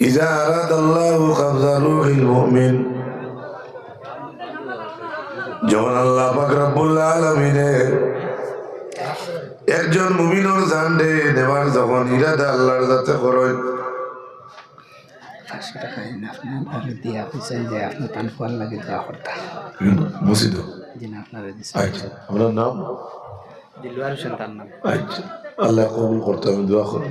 إذا أراد الله قبض روح المؤمن যখন আল্লাহ পাক রব্বুল আলামিনের একজন মুমিনের জানডে নেবার যখন ইরাদা আল্লাহর যাতে করেন পাঁচশো টাকা দিন আপনার দিয়া হয়েছেন যে আপনি পান খোয়ার লাগে দোয়া করতাম মুসিদ যিনি আপনারা দিচ্ছেন আচ্ছা আপনার নাম দিলওয়ার হোসেন তার নাম আচ্ছা আল্লাহ কবুল করতে আমি দোয়া করি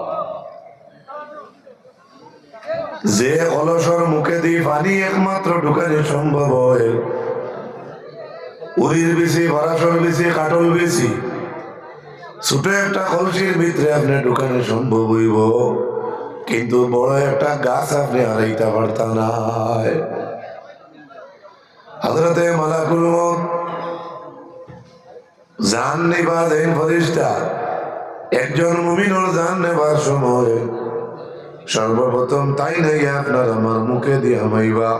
যে অলসর মুখে দিয়ে পানি একমাত্র ঢুকানো সম্ভব হয়। উড়ির বেশি ভরাসর বেশি কাটল বেশি ছোট একটা কলসির ভিতরে আপনি ঢুকানো সম্ভব হইব। কিন্তু বড় একটা গাছ আপনি হারাইতে পারতা নাই হাজরতে মালাকুল জান নিবা দেন ফরিস্তা। একজন মুমিনর জান নেবার সময় সর্বপ্রথম তাই নাই আপনার আমার মুখে দিয়া মাইবা।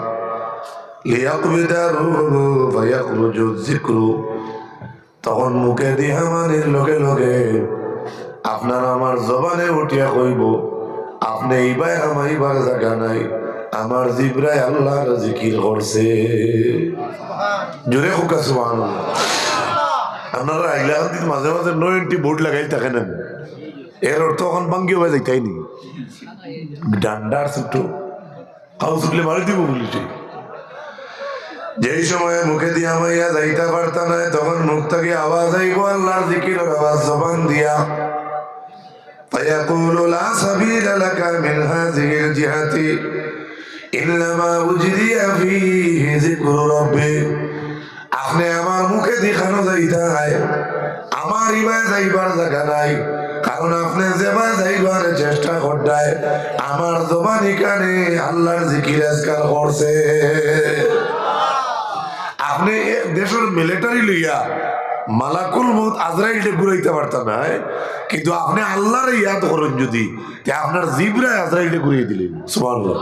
তখন মুখে দিয়া মানির লগে লগে আপনার আমার জবানে উঠিয়া কইব, আপনি এইবার আমাইবার জায়গা নাই, আমার জিব্রায় আল্লাহর জিকির করছে। জোরে হোকা, সুবহানাল্লাহ। আপনারা আইলা মাঝে মাঝে নো এন্টি বোর্ড লাগাই থাকেন। এর অর্থ এখন ভাঙ্গি হয়ে যাইতাই নি ডান্ডার ছোট খাও শুকলে মারি দিব বলিছি যেই সময় মুখে দিয়া মাইয়া যাইতে পারতা না তখন মুখ থেকে আওয়াজ আইব আল্লাহর জিকিরের আওয়াজ জবান দিয়া فيقول لا سبيل لك من هذه الجهة إلا ما أجري فيه ذكر ربي আপনি আমার মুখে দেখানো যাইতাই আমার ইবায় যাইবার জায়গা নাই কারণ আপনি যেবা যাইবার চেষ্টা করতায়, আমার জবানি কানে আল্লাহর জিকির আজকাল করছে। আপনি দেশের মিলিটারি লইয়া মালাকুল মত আজরাইলটা ঘুরাইতে পারতাম না হ্যাঁ? কিন্তু আপনি আল্লাহর ইয়াদ করেন যদি, তে আপনার জিবরায় আজরাইলটা ঘুরিয়ে দিলেন। সুবহানাল্লাহ।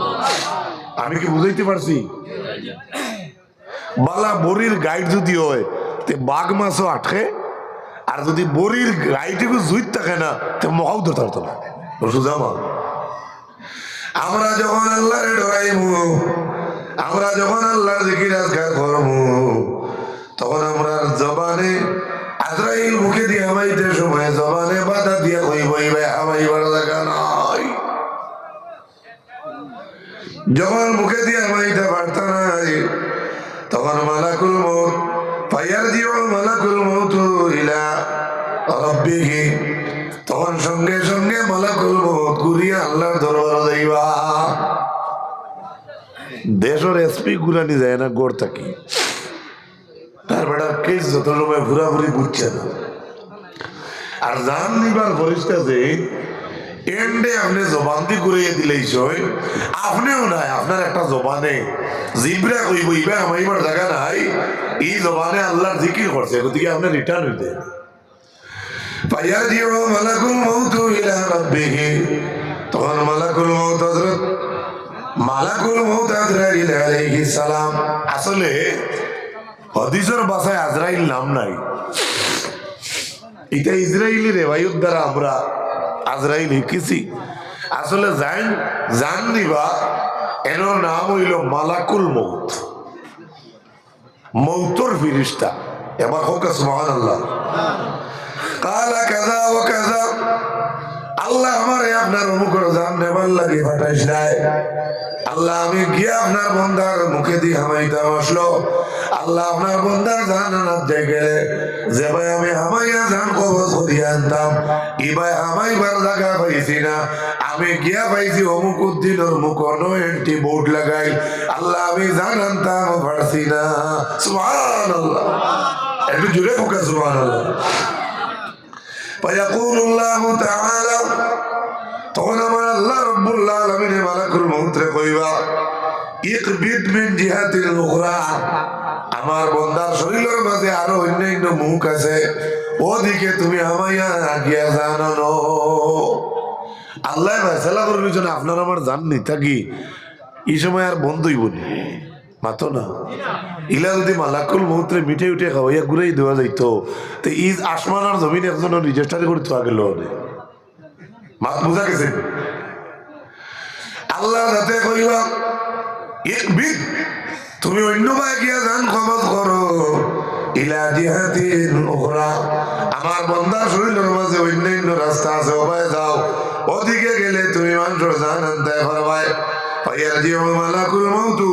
আমি কি বুঝাইতে পারছি? বালা বরির গাইড যদি হয়, তে বাঘ মাছও আটকে আর যদি বরির গাইডেকে জুইত থাকে না, তে মহাও ধরতে পারতো না। সুজামা আমরা যখন আল্লাহরে ডরাইমু, আমরা যখন আল্লাহর জিকির আজকার করমু, তখন আমরা জবানে আজরাইল মুখে দিয়ে হামাইতে সময়, জবানে বাধা দিয়ে কই বইবে হামাইবার জায়গা নাই। যখন এসপি ঘুরানি যায় না গোড় থাকি তার কেস যত সময় ঘুরছে না আর জান নিবার যে জবান জিকির করছে গতিকে আপনি রিটার্ন হইতে মালাকুল রাব্বিহি তখন মালাকুল হযরত মালাকুল আসলে আজরাইল নাম নাই। এটা ইসরায়েলি দ্বারা আমরা আজরাইল শিখেছি আসলে জান জান নিবা এর নাম হইল মালাকুল মৌত মৌতর ফিরিস্তা। এবার হোক সুবহান আল্লাহ কালা আল্লাহ আমার আপনার অমুকর জান নেবার লাগে পাঠাইস নাই আল্লাহ, আমি গিয়ে আপনার বন্ধার মুখে দিয়ে হামাইতাম আসলো আল্লাহ, আপনার বন্ধার জান আনার গেলে। যে ভাই, আমি হামাইয়া জান কবজ করিয়া আনতাম। ই ভাই, হামাইবার জায়গা পাইছি না। আমি গিয়া পাইছি অমুক উদ্দিনের মুখ অন্য এন্টি বোর্ড লাগাই। আল্লাহ, আমি জান আনতাম পারছি না। সুবহানাল্লাহ। একটু জুড়ে ফোকা সুবহানাল্লাহ। فيقول الله تعالى তখন আমার আল্লাহ রব্বুল আলামিন মালাকুল মউত রে কইবা ইকবিদ মিন জিহাতিল উখরা আমার বন্দার শরীরের মাঝে আরো অন্যান্য মুখ আছে ওদিকে তুমি আমায় গিয়া জানানো আল্লাহ ফেসলা করবি যেন আপনার আমার জাননি থাকি এই সময় আর বন্ধই বলি মাতো না। ইলা যদি মালাকুল মৌত্রে মিঠে উঠে খাওয়াইয়া ঘুরেই দেওয়া যাইতো। তো ইজ আসমান আর জমিন একজন রেজিস্টার করে আগে লোনে মাত বুঝা গেছে? আল্লাহ যাতে কইবা ইকবিদ তুমি অন্য ভাই গিয়া জান খবর করো। ইলা জিহাতিন উখরা, আমার বন্দার শরীরের মাঝে অন্যান্য রাস্তা আছে, ওবায় যাও। ওদিকে গেলে তুমি মানুষের জান আনতে পারবাই ফায়াজিউ মালাকুল মাউতু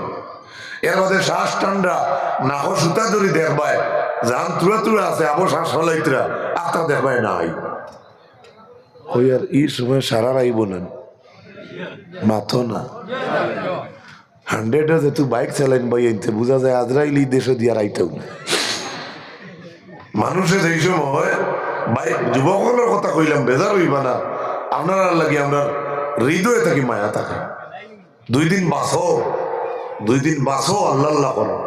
এর মধ্যে শ্বাস ঠান্ডা নাকর সুতা ধরি দেখবায়। জান তুরা তুরা আছে আবার শ্বাস হলাইতরা আখটা দেখবায় নাই। ওই আর এই সময় সারা রাইব না। মাথো না। হান্ড্রেডে যেহেতু বাইক চালাইন ভাই আনতে বোঝা যায় আজরাইলি দেশে দিয়া রাইতেও না। মানুষের এই সময় বাইক যুবকদের কথা কইলাম, বেজার হইবা না। আপনারা লাগি আমরা হৃদয়ে থাকি, মায়া থাকে। দুই দিন বাঁচো। দুই দিন বাঁচো আল্লাহ আল্লাহ করো।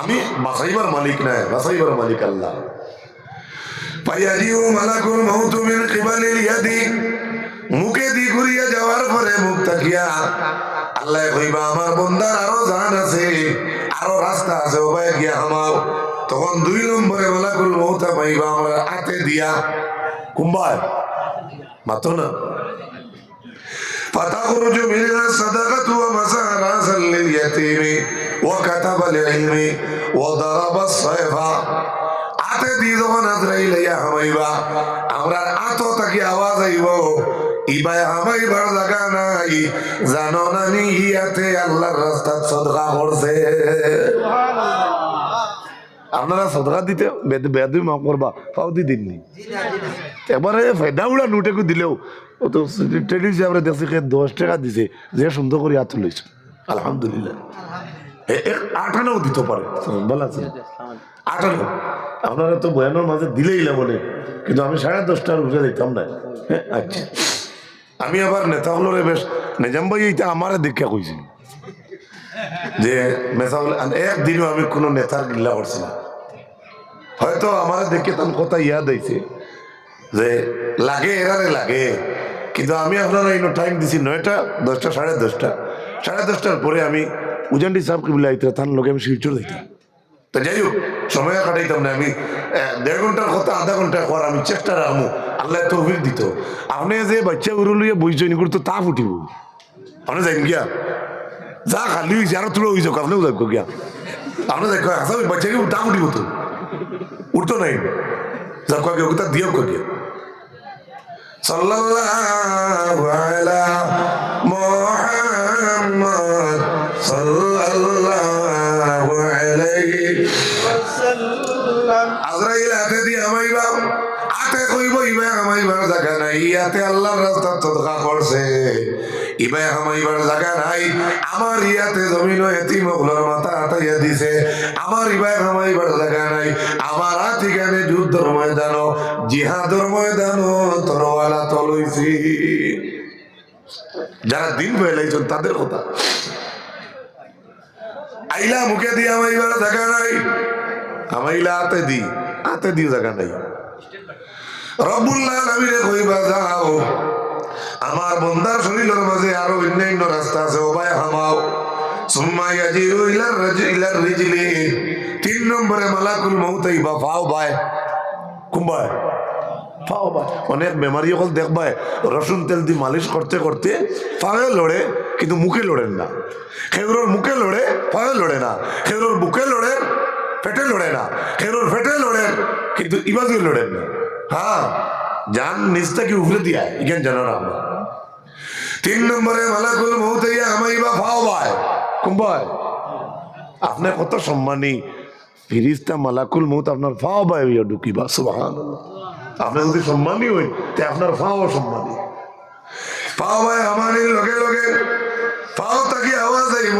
আমি বাঁচাইবার মালিক নাই বাঁচাইবার মালিক আল্লাহ। পাইয়াজিও মালাকুল মৌতু মিন কিবালিল ইয়াদি। মুখে দি ঘুরিয়া যাওয়ার পরে মুখ তাকিয়া আল্লাহ কইবা, আমার বন্দার আরও জান আছে, আরও রাস্তা আছে ওবাই গিয়া হামাও। তখন দুই নম্বরে মালাকুল মৌতা পাইবা আমার হাতে দিয়া, কুম্বায় মাতো না? فتخرج منها الصدقة ومسح رأسا لليتيم وكتب العلم وضرب الصيف আতে দি যখন আজরাই লইয়া হামাইবা আমরা আতো তাকে আওয়াজ আইব ইবাই হামাইবার জায়গা নাই জানো না নি ইয়াতে আল্লাহর রাস্তাত সদকা করছে আপনারা সদকা দিতে বেদুই মাফ করবা দি দিননি এবারে ফায়দা উড়া নোটেকু দিলেও, ও তো ট্রেডিং দেখছি যে দশ টাকা দিছে, যে সুন্দর করে হাত লইছে আলহামদুলিল্লাহ। আঠানাও দিতে পারে। বলা আছে। আঠারো আপনারা তো বয়ানোর মাঝে দিলেই না বলে কিন্তু আমি সাড়ে দশটার উঠে দিতাম না। হ্যাঁ আচ্ছা। আমি আবার নেতা হলো রে বেশ, নিজাম ভাই এইটা আমার দীক্ষা কইছি। যে মেসা হলে একদিনও আমি কোনো নেতার গিল্লা করছি না। হয়তো আমার দেখে তার কথা ইয়াদ হয়েছে যে লাগে, এরারে লাগে। কিন্তু আমি আপনারা এই টাইম দিছি নয়টা, দশটা, সাড়ে দশটা। সাড়ে দশটার পরে আমি উজান্ডি সাহেব কিবিলা আইতে তার লোকে আমি শিলচর দিতাম তো যাই হোক, সময় কাটাইতাম না। আমি দেড় ঘণ্টার কথা আধা ঘণ্টা কর, আমি চেষ্টা রাখব। আল্লাহ তহবিল দিত। আপনি যে বাচ্চা উরু লইয়া বইছেন করতো, তা ফুটিব। আপনি যাইন গিয়া। যা খালি হয়েছে আরও তুলো হয়েছে আপনিও যাইব গিয়া আপনি যাই আসা বাচ্চাকে তা ফুটিব তো উঠতো নাই। যা কয়ে ওটা দিও কয়ে সাল্লাল্লাহু আলা মুহাম্মদ সাল্লাল্লাহু আলাইহি আজরাইল হাতে দিয়ে আমাইবা হাতে কইব ইবা আমাইবার জায়গা নাই। ইয়াতে আল্লাহর রাস্তা তদকা করছে নাই। আমার ইয়াতে দিছে। আমার নাই। আমার যারা দিন ফেলাইছেন তাদের কথা। আইলা মুখে দিয়ে আমাইবার জায়গা নাই। আমাইলা হাতে দি হাতে দিও জায়গা নাই। রবুল্লাহ নবীরে কইবা যাও। আমার বন্দার শরীরের মাঝে আরও অন্যান্য রাস্তা আছে। ওবায় হামাও। তিন নম্বরে মালাকুল মউতাই বা ফাও বায় কুম্বায় ফাও বায় অনেক বেমারি হল দেখবায় রসুন তেল দিয়ে মালিশ করতে করতে পায়ে লড়ে, কিন্তু মুখে লড়েন না। খেউরোর মুখে লড়ে পায়ে লড়ে না। খেউরোর বুকে লড়ে, পেটে লড়ে না। খেউরোর পেটে লড়ে, কিন্তু ইবাজে লড়েন না। হ্যাঁ জান নিচটাকে উপরে দিয়া ইখান জানো না আমরা। তিন নম্বরে মালাকুল মৌতাইয়া আমাই বা ফাও ভাই। কুম্বাই আপনার কত সম্মানী। ফিরিস্তা মালাকুল মৌত আপনার ফাও ভাই ঢুকিবা সুবাহান আপনার যদি সম্মানী হই, তে আপনার ফাও সম্মানী। ফাও ভাই আমার লগে লগে ফাও তাকে আওয়াজ আইব।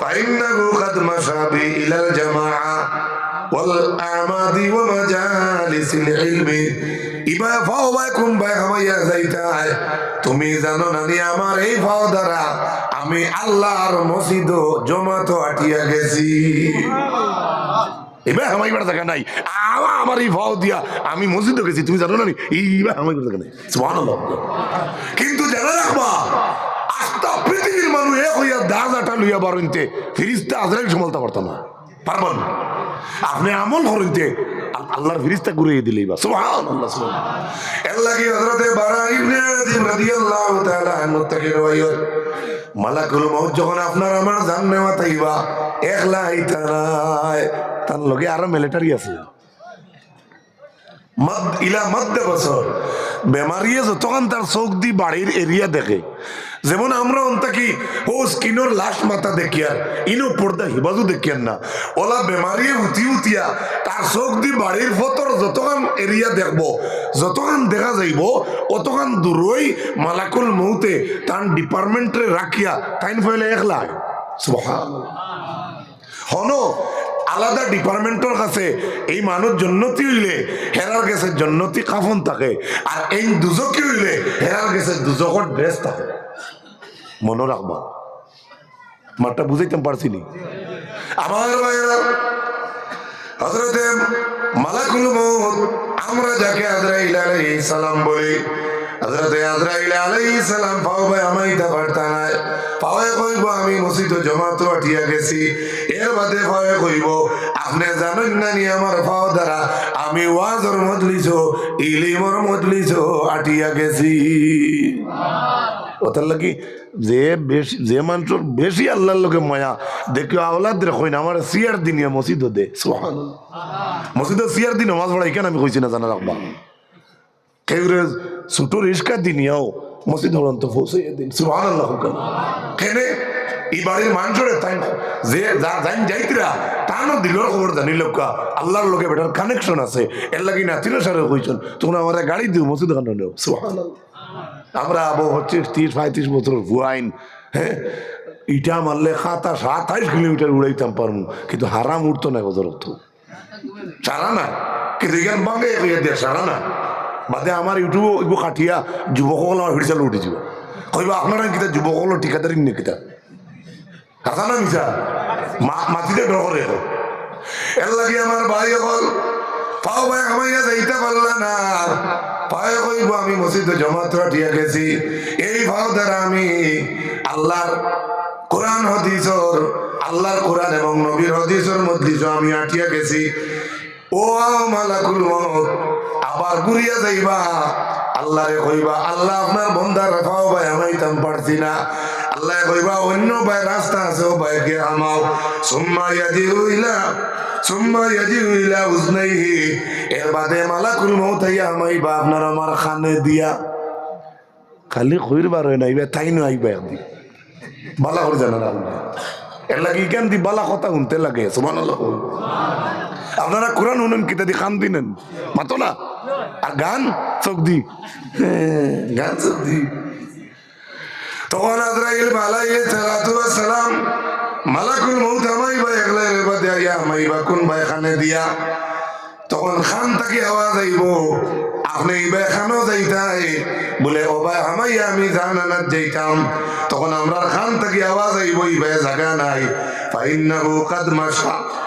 ফাইন্না গু কাদ মাসাবি ইলাল জামাআ। والأعماد ومجالس العلم ইবা ফাও ভাই কোন ভাই হামাইয়া যাইতাই তুমি জানো না নি আমার এই ফাও দ্বারা আমি আল্লাহর মসজিদ জমাত আটিয়া গেছি এবার হামাই বেড়া থাকা নাই আমা- আমার এই ফাও দিয়া আমি মসজিদ গেছি তুমি জানো না নি এইবার হামাই বেড়া থাকা নাই সুবহানাল্লাহ কিন্তু জানা রাখবা আস্তা পৃথিবীর মানুষ এক হইয়া দাজাটা লইয়া বারইতে ফিরিস্তা আজরাইল সমালতে পারতাম না পারবেন আপনি আমল করিতে আল- আল্লাহর ফিরিস্তা ঘুরিয়ে দিলেই বা সুবহানাল্লাহ আল্লাহ কি তাআলা আনহু থেকে মালাকুল যখন আপনার আমার জান নেওয়া তার লগে আরও মিলিটারি আছে। ইলা মধ্য বছর। বেমারিয়ে যতক্ষণ তার চোখ দি বাড়ির এরিয়া দেখে যেমন আমরা অন্তাকি, ও স্কিনোর লাশ মাথা দেখিয়ার ইনো পর্দা হিবাজু দেখিয়ার না। ওলা বেমারিয়ে উঠি উঠিয়া, তার চোখ দি বাড়ির ফতর যতক্ষণ এরিয়া দেখব যতক্ষণ দেখা যাইব অতক্ষণ দূরই মালাকুল মৌতে তার ডিপার্টমেন্টে রাখিয়া তাইন ফেলে একলা সুবহানাল্লাহ হনো আলাদা ডিপার্টমেন্টের কাছে এই মানুষ জন্নতি হইলে হেরার গেছে জন্নতি কাফন থাকে, আর এই দুজকি হইলে হেরার গেছে দুজকর ড্রেস থাকে। মনে রাখবা, মাঠটা বুঝাইতে পারছি নি আমার ভাইয়েরা হজরতে মালাকুল মউত, আমরা যাকে আজরাইল আলাইহিস সালাম বলি পাও ভাই আমি আপনি জানেন না পাও দ্বারা আমি ওয়াজর মজলিস ইলিমর মজলিস আটিয়া গেছি। ওটার লাগি যে বেশি যে মানুষের বেশি আল্লাহর লোকে মায়া, দেখি আওলাদ রেখই না আমার সিয়ার দিনিয়া মসজিদ দে। সুবহানাল্লাহ। মসজিদে সিয়ার দিন নামাজ পড়া, এখানে আমি কইছি না জানা রাখবা কেউ রে ছোট রিস্কা দিনিয়াও মসজিদ হরন্ত পৌঁছে দিন সুবহানাল্লাহ হুকাম কেনে? এই বাড়ির মানুষরে তাই যে যা জান যাইতিরা তানো দিলর খবর জানি লোকা। আল্লাহর লোকে বেটার কানেকশন আছে। এর লাগি না তিরো সারে কইছন তোমরা আমার গাড়ি দিও, মসজিদ খানো সুবহানাল্লাহ। আমরা আবো হচ্ছে তিরিশ, পঁয়ত্রিশ বছর ভুয়াইন হ্যাঁ ইটা মারলে সাতা সাতাইশ কিলোমিটার উড়াইতাম পারব কিন্তু হারাম উঠতো না তো সারা না? কিন্তু এখান বাঙ্গে সারা না? বাদে আমার ইউটিউব এইবোৰ কাটিয়া যুৱকসকল আমাৰ ভিডিঅ' চালো উঠি যাব। কইবা আপনারা কিতা যুৱকসকলৰ ঠিকাদারি নে কিতা কথা না মিছা। মাটিতে ডর। এর লাগে আমার ভাই অকল, পাও ভাই আমাইয়া যাইতে পারলা না পায়ে কইব আমি মসজিদে জমাত রাখিয়া গেছি এই ভাও দ্বারা আমি আল্লাহর কোরআন হদিসর আল্লাহর কোরআন এবং নবীর হদিসর মধ্যে আমি আটিয়া গেছি ও মালাকুল আবার ঘুরিয়া যাইবা। আল্লাহরে কইবা, আল্লাহ আপনার বন্দার রেখাও ভাই আমাইতাম পারছি না। আল্লাহ কইবা, অন্য ভাই রাস্তা আছে, ও ভাইকে আমাও। সুম্মা ইয়াজিউ ইলা, সুম্মা ইয়াজিউ ইলা উজনাইহি। এর বাদে মালাকুল মউত আইয়া আমাইবা, আপনার আমার খানে দিয়া। খালি কইরবার হয় না ইবা তাই নয় আইবা একদিন। বালা করে জানা না। এর লাগে কেন দি বালা কথা শুনতে লাগে, সুবহানাল্লাহ। আপনারা কোরআন শুনেন কিতা দি খান দিনেন? মাতো না? আর গান? চোখ দি। হ্যাঁ, গান চোখ দি। তখন আজরাইল মালাইয়ে সালাতু সালাম মালাকুল মউত আমাইবা একলা এর বাদে আইয়া আমাইবা কোন দিয়া। তখন খান তাকে আওয়াজ আইব আপনি ইবে খানো যাইতাই? বলে ও ভাই হামাইয়া আমি জানানাত যাইতাম। তখন আমরা খান তাকে আওয়াজ আইব ইবে জায়গা নাই। ফাইন্নাহু কাদ মাশা।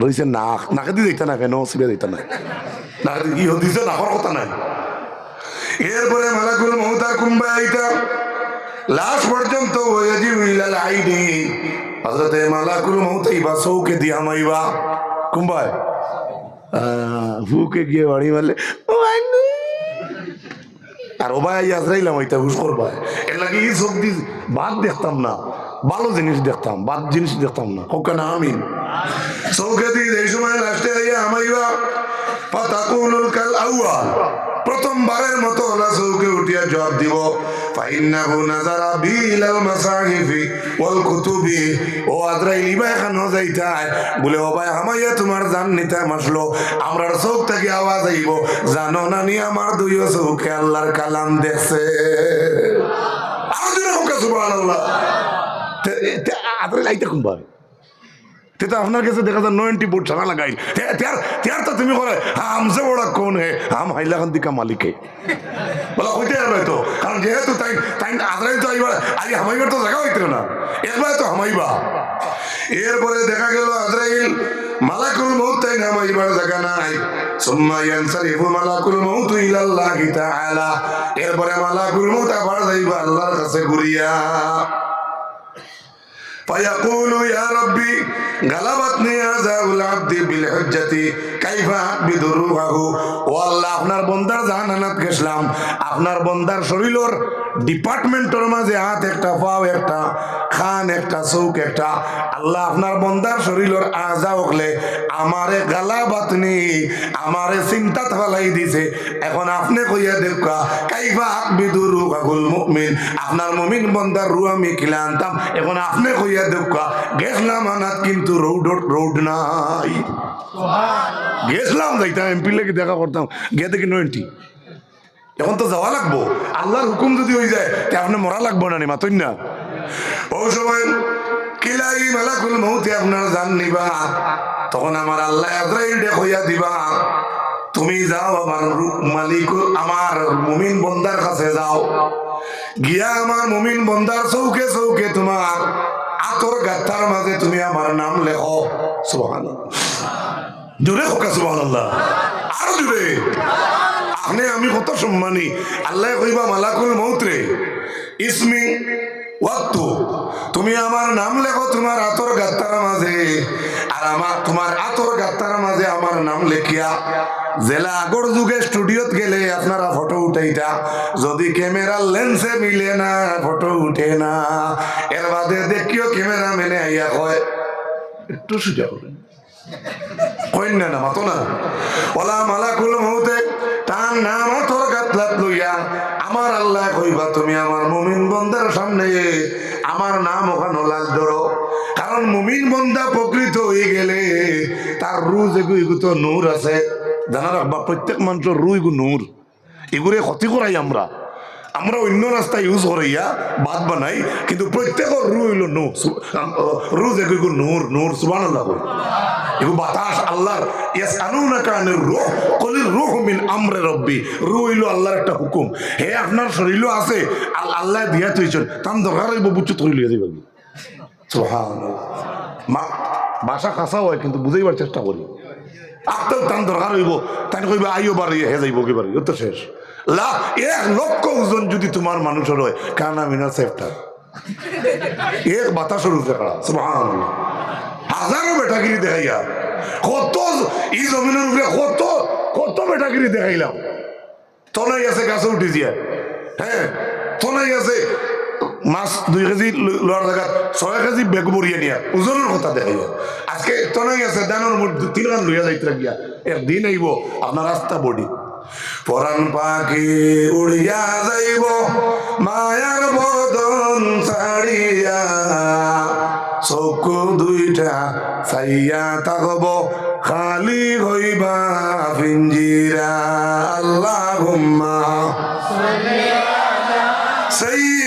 রয়েছে নাক নাকে দিয়ে দিতে না কেন সিবে দিতে না নাকে কি দিছে নাকর কথা নাই এরপরে মালাকুল মহুতার কুম্বা আইতা লাশ পর্যন্ত ওয়াজিব ইলাল আইনি হযরতে মালাকুল মউত ইবা সৌকে দিয়া মাইবা কুম্বায় ফুকে গিয়ে বাড়ি মারলে ও আইনু। আর ও ভাই আজরাইলাম ওইটা হুস করবা এর লাগে এই দিয়ে বাদ দেখতাম না ভালো জিনিস দেখতাম, বাদ জিনিস দেখতাম না। হোক না, আমিন। চৌকে দিয়ে এই সময় লাস্টে আমাইবা প্রথমবারের মতো ওলা চৌকে উঠিয়া জবাব দিব, ফাইন্নাহু নাজারা ও বলে থেকে আওয়াজ আইব, জানো না নি আমার দুইও চৌকে আল্লাহর কালাম দেখছে? আর সুবহানাল্লাহ। আদরে লাইতে কুম্বাবে এরপরে দেখা গেল আদ্রাইল, মালাকুল মৌত তাই হামাইবার জায়গা নাই? সুম্মা মালাকুল মউত ইলাল্লাহি এরপরে মালাকুল মউত যাইবা আল্লাহর কাছে ঘুরিয়া। فيقول يا ربي غلبتني عذاب العبد بالحجة كيف أعبد روحه والله আপনার বন্দার জাহানানাত গেছলাম আপনার বন্দার শরীরের ডিপার্টমেন্টের মাঝে হাত একটা পাও একটা খান একটা চৌক একটা আল্লাহ আপনার বন্দার শরীরের আজা উঠলে আমারে গালা বাতনি আমারে চিন্তা ফেলাই দিছে এখন আপনি কইয়া দেখা কাইফা আকবিদু রুহাকুল মুমিন আপনার মুমিন বন্দার রু আমি কিলা আনতাম এখন আপনি কইয়া দেখা গেছলাম আনাত কিন্তু রোড রোড নাই। গেছলাম যাইতাম এমপি লেগে দেখা করতাম। গিয়ে দেখি নয়টি এখন তো যাওয়া লাগবো। আল্লাহর হুকুম যদি হয়ে যায় তে আপনি মরা লাগবো না নি মাতই না। ও সময় কিলাই মালাকুল মৌতে আপনার জান নিবা। তখন আমার আল্লাহ হইয়া দিবা তুমি যাও আমার মালিক আমার মুমিন বন্দার কাছে যাও। গিয়া আমার মুমিন বন্দার চৌকে চৌকে তোমার আতর গাথার মাঝে তুমি আমার নাম লেখো। সুবহানাল্লাহ। জোরে হোক সুবহানাল্লাহ। আরও জোরে আপনি আমি কত সম্মানী। আল্লাহ কইবা মালাকুল মৌত্রে ইসমি তুমি আমার নাম লেখো তোমার আতর গাত্তার মাঝে আর আমার তোমার আতর গাত্তার মাঝে আমার নাম লেখিয়া। জেলা আগর যুগে স্টুডিওত গেলে আপনারা ফটো উঠাইটা যদি ক্যামেরার লেন্সে মিলে না ফটো উঠে না। এর বাদে দেখিও ক্যামেরা মেনে আইয়া কয়, একটু সুজা করেন কইন না মাতো না। ওলা মালাকুল মৌতে তার নাম তোর গাতলাত লইয়া, আমার আল্লাহ কইবা, তুমি আমার মুমিন বন্দার সামনে আমার নাম ওখানে লাল ধরো। কারণ মুমিন বন্দা প্রকৃত হয়ে গেলে তার রু যেগু নূর আছে। জানা রাখবা প্রত্যেক মানুষের রু এগু নূর এগুলো ক্ষতি করাই আমরা। আমরা অন্য রাস্তা ইউজ করাইয়া বাদ বানাই, কিন্তু প্রত্যেকের রু হইল নূর রু যেগু নূর নূর সুবান আল্লাহ এগু বাতাস আল্লাহর ইয়াস আনুনাকা আনির রূহ কলির রূহ মিন আমরে রব্বি রূহ হইল আল্লাহর একটা হুকুম। হে আপনার শরীরও আছে, আল- আল্লাহ দিয়া তুইছেন তাম দরকার হইব বুচ্চু তুই লিয়ে দিবে। সুবহানাল্লাহ। মা ভাষা কাঁচা হয়, কিন্তু বুঝাইবার চেষ্টা করি। আত্মাও তান দরকার হইব। তাই কইবে আইও বাড়ি, হে যাইব কি বাড়ি? তো শেষ। লা, এক লক্ষ ওজন যদি তোমার মানুষের হয়, কানা মিনা সেফটার এক বাতাসের উপরে হাজারো বেটাগিরি দেখাইয়া। কত এই জমিনের উপরে কত কত বেটাগিরি দেখাইলাম। তনাই আছে, গাছে উঠি দিয়া হ্যাঁ তনাই আছে মাছ দুই কেজি লোয়ার জায়গা ছয় কেজি বেগ বরিয়ে নিয়া। ওজনের কথা দেখাইয়া আজকে তনাই আছে দানোর মুঠ তিন গান লইয়া যাইতে গিয়া একদিন আইব আপনার রাস্তা বডি পরাণ পাখি উড়িয়া যাইব মায়ার বদন ছাড়িয়া চকু দুইটা চাইয়া থাকব খালি হইবা পিঞ্জিরা আল্লাহ। সাইয়্যিদি